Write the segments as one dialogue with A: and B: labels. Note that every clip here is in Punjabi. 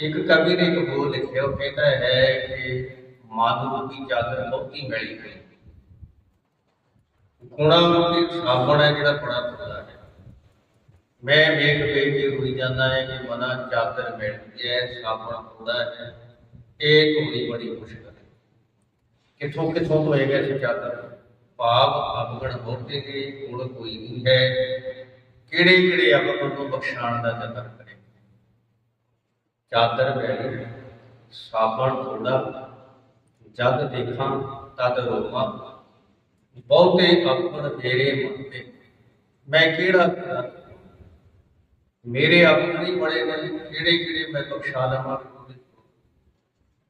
A: ਇੱਕ ਕਵੀ ਨੇ ਇੱਕ ਬੋਲ ਲਿਖਿਆ, ਉਹ ਕਹਿੰਦਾ ਹੈ ਕਿ ਮਾਨੂ ਦੀ ਚਾਦਰ ਬਹੁਤੀ ਮਿਲੀ ਹੋਈ। ਗੁਣਾ ਰੂਪੀ ਸਾਬਣ ਹੈ ਜਿਹੜਾ ਬੜਾ ਥੋੜਾ ਹੈ। ਮੈਂ ਵੇਖ ਵੇਖ ਕੇ ਹੋਈ ਜਾਂਦਾ ਹੈ ਕਿ ਮਨਾ ਚਾਦਰ ਮਿਲਦੀ ਹੈ, ਸਾਬਣ ਹੁੰਦਾ ਹੈ। ਇਹ ਧੋਣੀ ਬੜੀ ਮੁਸ਼ਕਲ ਹੈ। ਕਿੱਥੋਂ ਕਿੱਥੋਂ ਧੋਏਗਾ ਇਹ ਚਾਦਰ? ਪਾਪ ਅਵਗਣ ਹੋਤੇ ਕੇ ਗੁਣ ਕੋਈ ਨਹੀਂ ਹੈ। ਕਿਹੜੇ ਕਿਹੜੇ ਅਵਗਣ ਨੂੰ ਬਖਸ਼ਾਣ ਦਾ ਯਤਨ ਕਰੇ? ਚਾਦਰ ਵੈਲੀ ਸਾਬਣ ਥੋੜਾ ਜਦ ਦੇਖਾਂ ਤਦ ਰੋਵਾਂ। ਬਹੁਤੇ ਅਵਗਣ ਮੇਰੇ ਮਨ ਤੇ ਮੈਂ ਕਿਹੜਾ ਕਰਾਂ? ਮੇਰੇ ਅਵਗਣ ਬੜੇ ਨੇ, ਕਿਹੜੇ ਕਿਹੜੇ ਮੈਂ ਬਖਸ਼ਾ ਲਵਾਂ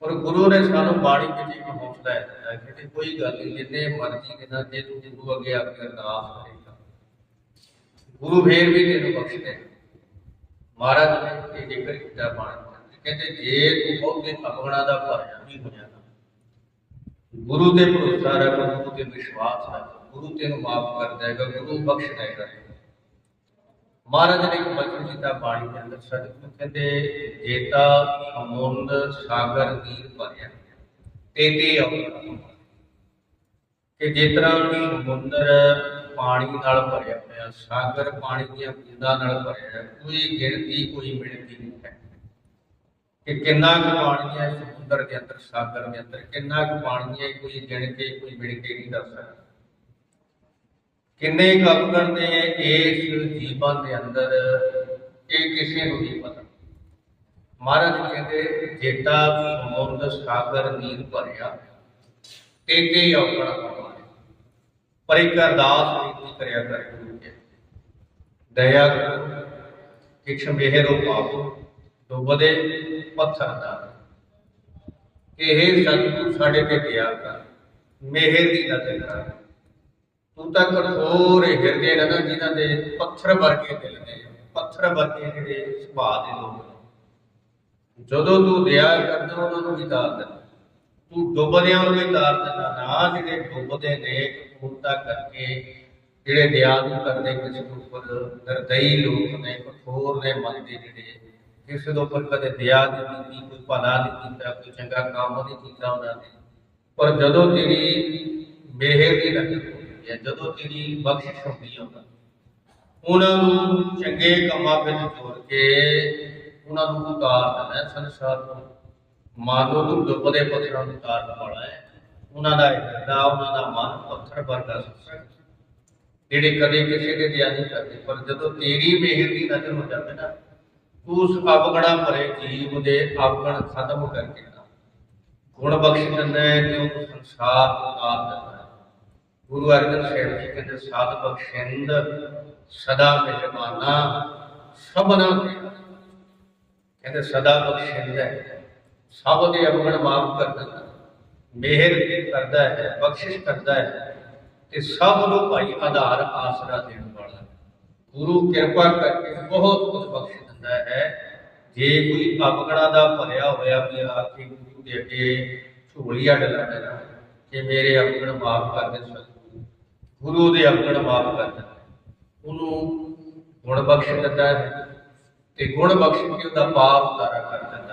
A: ਪਰ ਗੁਰੂ ਨੇ ਸਾਨੂੰ ਬਾਣੀ ਵਿੱਚ ਇੱਕ ਹੌਸਲਾ ਦਿੱਤਾ ਕਿ ਕੋਈ ਗੱਲ ਨਹੀਂ, ਜਿੰਨੇ ਮਰਜ਼ੀ ਦਿਨਾਂ ਜੇ ਤੂੰ ਗੁਰੂ ਅੱਗੇ ਆ ਕੇ ਅਰਦਾਸ ਕਰੇਗਾ। ਗੁਰੂ ਫੇਰ ਵੀ ਤੈਨੂੰ ਬਖਸ਼ਦੇ ਮਹਾਰਾਜ ਨੇ ਇਹ ਜ਼ਿਕਰ ਕੀਤਾ ਬਾਣੀ ਕਹਿੰਦੇ ਜੇ ਤੂੰ ਬਹੁਤੇ ਅਵਗਣਾ ਦਾ ਭਰਿਆ ਵੀ ਹੋ ਗੁਰੂ ਤੇ ਭਰੋਸਾ ਰੱਖ, ਗੁਰੂ ਤੇ ਵਿਸ਼ਵਾਸ ਰੱਖ। ਗੁਰੂ ਤੈਨੂੰ ਮਾਫ ਕਰ ਦੇਗਾ ਗੁਰੂ ਬਖਸ਼ ਦੇਗਾ ਮਹਾਰਾਜ ਨੇ ਇੱਕ ਬਚਨ ਕੀਤਾ ਬਾਣੀ ਦੇ ਅੰਦਰ ਸਤਿਗੁਰੂ ਕਹਿੰਦੇ, ਜੇਤਾ ਸਮੁੰਦ ਸਾਗਰ ਨੀਰ ਭਰਿਆ ਤੇਤੇ ਅਵਗਣ ਕਿ ਜਿਸ ਤਰ੍ਹਾਂ ਸਮੁੰਦਰ ਪਾਣੀ ਨਾਲ ਭਰਿਆ ਹੋਇਆ, ਸਾਗਰ ਪਾਣੀ ਦੀਆਂ ਬੂੰਦਾਂ ਨਾਲ ਭਰਿਆ ਕੋਈ ਗਿਣਤੀ ਕੋਈ ਮਿਣਤੀ ਨਹੀਂ ਹੈ। ਕਿ ਕਿੰਨਾ ਕੁ ਪਾਣੀ ਹੈ ਸਮੁੰਦਰ ਦੇ ਅੰਦਰ, ਸਾਗਰ ਦੇ ਅੰਦਰ? ਕਿੰਨਾ ਕੁ ਪਾਣੀ ਹੈ ਕੋਈ ਗਿਣ ਕੇ, ਕੋਈ ਮਿਣ ਕੇ ਨਹੀਂ ਦੱਸ ਸਕਦਾ। ਕਿੰਨੇ ਕੁ ਨੇ ਇਸ ਜੀਵਨ ਦੇ ਅੰਦਰ? ਇਹ ਕਿਸੇ ਨੂੰ ਨਹੀਂ ਪਤਾ। ਮਹਾਰਾਜ ਕਹਿੰਦੇ ਜੇਤਾ ਸਮੁੰਦ, ਸਾਗਰ ਨੀਰ ਭਰਿਆ। ਤੇ ਅਵਗਣ ਹਮਾਰੇ ਪਰ ਇੱਕ ਅਰਦਾਸ ਨਹੀਂ ਕਰਿਆ ਕਰ, ਗੁਰੂ ਕੇ ਦਇਆ ਕਰੋ ਕਿਛ ਮਿਹਰੋ ਪਾਪੋ ਡੁੱਬਦੇ ਪੱਥਰ ਦਾ। ਇਹ ਸਤਿਗੁਰ ਸਾਡੇ ਤੇ ਦਇਆ ਕਰ। ਮਿਹਰ ਦੀ ਨਜ਼ਰ ਕਰ। ਤੂੰ ਤਾਂ ਕਠੋਰ ਹਿਰਦੇ ਨਾ ਜਿਨ੍ਹਾਂ ਦੇ ਪੱਥਰ ਵਰਗੇ ਦਿਲ ਨੇ। ਪੱਥਰ ਵਰਗੇ ਜਿਹੜੇ ਸੁਭਾਅ ਦੇ ਲੋਕ ਨੇ। ਜਦੋਂ ਤੂੰ ਦਇਆ ਕਰਦਾ, ਉਹਨਾਂ ਨੂੰ ਵੀ ਦਿੰਦਾ ਤੂੰ ਡੁੱਬਦਿਆਂ ਨੂੰ ਵੀ ਤਾਰ ਦਿੰਦਾ ਨਾ ਜਿਹੜੇ ਡੁੱਬਦੇ ਨੇ ਕਪੂਰਤਾ ਕਰਕੇ, ਜਿਹੜੇ ਦਇਆ ਨੂੰ ਕਰਦੇ ਕਿਸੇ ਦੇ ਉੱਪਰ ਨਿਰਦਈ ਲੋਕ ਨੇ, ਕਠੋਰ ਨੇ ਮਨ ਦੇ ਜਿਹੜੇ ਕਿਸੇ ਦੇ ਉੱਪਰ ਕਦੇ ਦਇਆ ਨਹੀਂ ਕੀਤੀ, ਕੋਈ ਭਲਾ ਨਹੀਂ ਕੀਤਾ, ਕੋਈ ਚੰਗਾ ਕੰਮ ਨਹੀਂ ਕੀਤਾ ਉਹਨਾਂ ਨੇ। ਪਰ ਜਦੋਂ ਤੇਰੀ ਮਿਹਰ ਦੀ ਨਜ਼ਰ ਹੁੰਦੀ ਹੈ, ਜਦੋਂ ਤੇਰੀ ਬਖਸ਼ਿਸ਼ ਹੁੰਦੀ ਹੈ ਉਹਨਾਂ ਨੂੰ ਚੰਗੇ ਕੰਮਾਂ ਵਿੱਚ ਜੋੜ ਕੇ ਉਹਨਾਂ ਨੂੰ ਉਤਾਰ ਦੇਣਾ ਸੰਸਾਰ ਤੋਂ ਮਾਨੋ ਤੂੰ ਡੁੱਬਦੇ ਪੱਥਰਾਂ ਨੂੰ ਉਤਾਰਨ ਵਾਲਾ ਹੈ। ਉਹਨਾਂ ਦਾ ਹਿਰਦਾ ਉਹਨਾਂ ਦਾ ਮਨ ਪੱਥਰ ਵਰਗਾ ਸੀ ਜਿਹੜੇ ਕਦੇ ਕਿਸੇ ਦੇ ਦਿਆ ਨਹੀਂ ਕਰਦੇ, ਪਰ ਜਦੋਂ ਤੇਰੀ ਮਿਹਰ ਦੀ ਨਜ਼ਰ ਹੋ ਜਾਂਦੀ ਨਾ ਉਸ ਅਵਗਣਾ ਭਰੇ ਜੀਵ ਦੇ ਅਵਗਣ ਖਤਮ ਕਰਕੇ ਨਾ। ਗੁਣ ਬਖਸ਼ ਦਿੰਦਾ ਹੈ ਤੇ ਉਹ ਸੰਸਾਰ ਤੋਂ ਉਤਾਰ ਦਿੰਦਾ ਹੈ। ਗੁਰੂ ਅਰਜਨ ਸਾਹਿਬ ਜੀ ਕਹਿੰਦੇ, ਸਾਧ ਬਖਸ਼ਿੰਦ ਸਦਾ ਮਿਹਰਬਾਨਾ ਸਭਨਾ ਤੇ ਕਹਿੰਦੇ, ਸਦਾ ਬਖਸ਼ਿੰਦ ਹੈ। ਸਭ ਦੇ ਅਵਗਣ ਮਾਫ ਕਰ ਦਿੰਦਾ ਮਿਹਰ ਕਰਦਾ ਹੈ, ਬਖਸ਼ਿਸ਼ ਕਰਦਾ ਹੈ ਤੇ ਸਭ ਨੂੰ ਭਾਈ ਆਧਾਰ ਆਸਰਾ ਦੇਣ ਗੁਰੂ ਕਿਰਪਾ ਕਰਕੇ ਬਹੁਤ ਕੁਝ ਬਖਸ਼ ਦਿੰਦਾ ਹੈ। ਜੇ ਕੋਈ ਅਵਗਣਾ ਦਾ ਭਰਿਆ ਹੋਇਆ ਵੀ ਆ, ਕੇ ਗੁਰੂ ਦੇ ਅੱਗੇ ਝੋਲੀ ਅੱਡ ਲੈਣਾ ਕਿ ਮੇਰੇ ਅਵਗਣ ਮਾਫ ਕਰ ਦੇ ਸਤਿਗੁਰੂ। ਗੁਰੂ ਦੇ ਅਵਗਣ ਮਾਫ ਕਰ ਦਿੰਦਾ ਉਹਨੂੰ ਗੁਣ ਬਖਸ਼ ਦਿੰਦਾ ਹੈ ਤੇ ਗੁਣ ਬਖਸ਼ ਕੇ ਉਹਦਾ ਪਾਪ ਉਤਾਰਾ ਕਰ ਦਿੰਦਾ